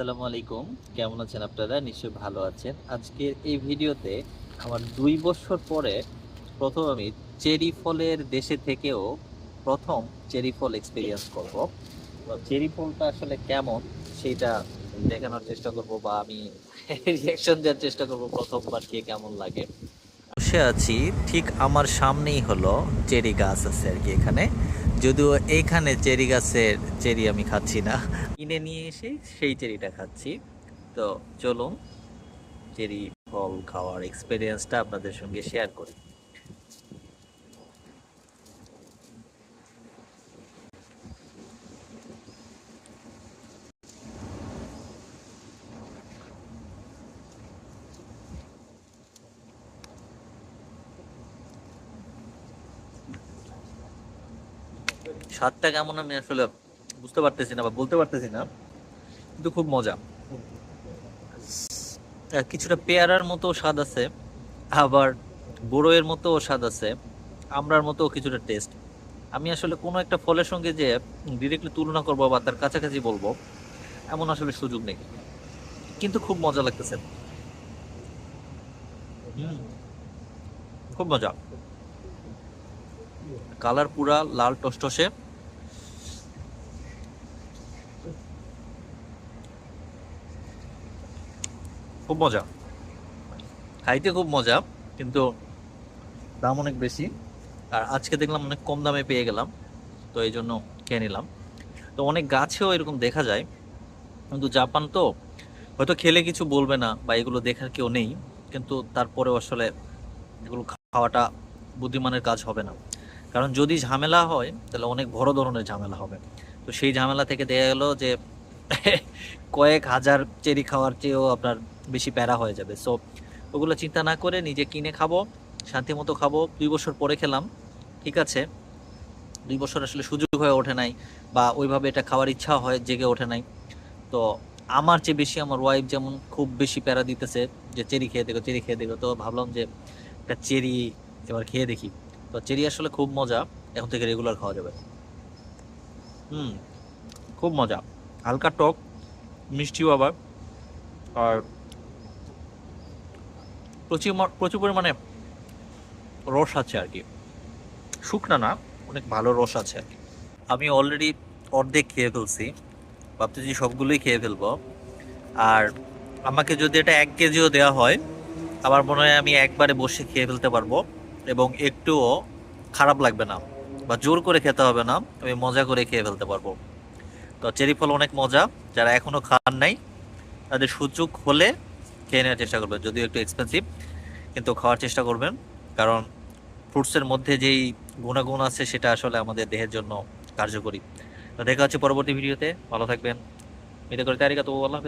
আসসালামু আলাইকুম। কেমন আছেন আপনারা? নিশ্চয়ই ভালো আছেন। আজকের এই ভিডিওতে আমার দুই বছর পরে প্রথম আমি চেরি ফলের দেশে থেকেও প্রথম চেরি ফল এক্সপিরিয়েন্স করব। চেরি ফলটা আসলে কেমন সেটা দেখানোর চেষ্টা করব বা আমি রিয়াকশন দেওয়ার চেষ্টা করব প্রথমবার খেয়ে কেমন লাগে। বসে আছি, ঠিক আমার সামনেই হলো চেরি গাছ আছে আর কি এখানে। যদিও এইখানে চেরি গাছের চেরি আমি খাচ্ছি না। কিনে নিয়ে এসে সেই চেরিটা খাচ্ছি। তো চলুন, চেরি ফল খাওয়ার এক্সপিরিয়েন্সটা আপনাদের সঙ্গে শেয়ার করি। স্বাদটা কেমন আমি আসলে বুঝতে পারতেছি না বা বলতে পারতেছি না, কিন্তু খুব মজা। কিছুটা পেয়ারার মতো স্বাদ আছে, আবার বড়ইয়ের মতো স্বাদ আছে আমরার মতো কিছুটা টেস্ট আমি আসলে কোনো একটা ফলের সঙ্গে যে ডিরেক্টলি তুলনা করব বা তার কাছাকাছি বলব, এমন আসলে সুযোগ নেই। কিন্তু খুব মজা লাগতেছে। খুব মজা। কালার পুরা লাল টসটসে। খুব মজা। খাইতে খুব মজা, কিন্তু দাম অনেক বেশি। আর আজকে দেখলাম অনেক কম দামে পেয়ে গেলাম, তো এই জন্য খেয়ে নিলাম। তো অনেক গাছেও এরকম দেখা যায়, কিন্তু জাপান তো হয়তো খেলে কিছু বলবে না বা এগুলো দেখার কেউ নেই, কিন্তু তারপরেও আসলে এগুলো খাওয়াটা বুদ্ধিমানের কাজ হবে না। কারণ যদি ঝামেলা হয়, তাহলে অনেক বড় ধরনের ঝামেলা হবে। তো সেই ঝামেলা থেকে দেখা গেলো যে কয়েক হাজার চেরি খাওয়ার চেয়েও আপনার বেশি প্যারা হয়ে যাবে। সো ওগুলো চিন্তা না করে নিজে কিনে খাব, শান্তি মতো খাব। দুই বছর পরে খেলাম, ঠিক আছে? দুই বছর আসলে সুযোগ হয়ে ওঠে নাই বা ওইভাবে এটা খাওয়ার ইচ্ছা হয়, জেগে ওঠে নাই। তো আমার চেয়ে বেশি আমার ওয়াইফ যেমন খুব বেশি প্যারা দিতেছে যে, চেরি খেয়ে দেখো, চেরি খেয়ে দেখো। তো ভাবলাম যে, একটা চেরি এবার খেয়ে দেখি। তো চেরি আসলে খুব মজা। এখন থেকে রেগুলার খাওয়া যাবে। হুম, খুব মজা। হালকা টক, মিষ্টিও আবার। আর প্রচুর প্রচুর পরিমাণে রস আছে আর কি। শুকনা না, অনেক ভালো রস আছে আর কি। আমি অলরেডি অর্ধেক খেয়ে ফেলছি। ভাবতেছি সবগুলোই খেয়ে ফেলব। আর আমাকে যদি এটা এক কেজিও দেওয়া হয়, আমার মনে হয় আমি একবারে বসে খেয়ে ফেলতে পারব। এবং একটুও খারাপ লাগবে না বা জোর করে খেতে হবে না, আমি মজা করে খেয়ে ফেলতে পারব। তো চেরি ফল অনেক মজা, যারা এখনও খান নাই, তাদের সুযোগ হলে খেয়ে নেওয়ার চেষ্টা করবেন, যদিও একটু এক্সপেন্সিভ কিন্তু খাওয়ার চেষ্টা করবেন। কারণ ফ্রুটসের মধ্যে যেই গুণাগুণ আছে, সেটা আসলে আমাদের দেহের জন্য কার্যকরী। তো দেখা হচ্ছে পরবর্তী ভিডিওতে, ভালো থাকবেন। এটা করে তারিকা তো আল্লাহ।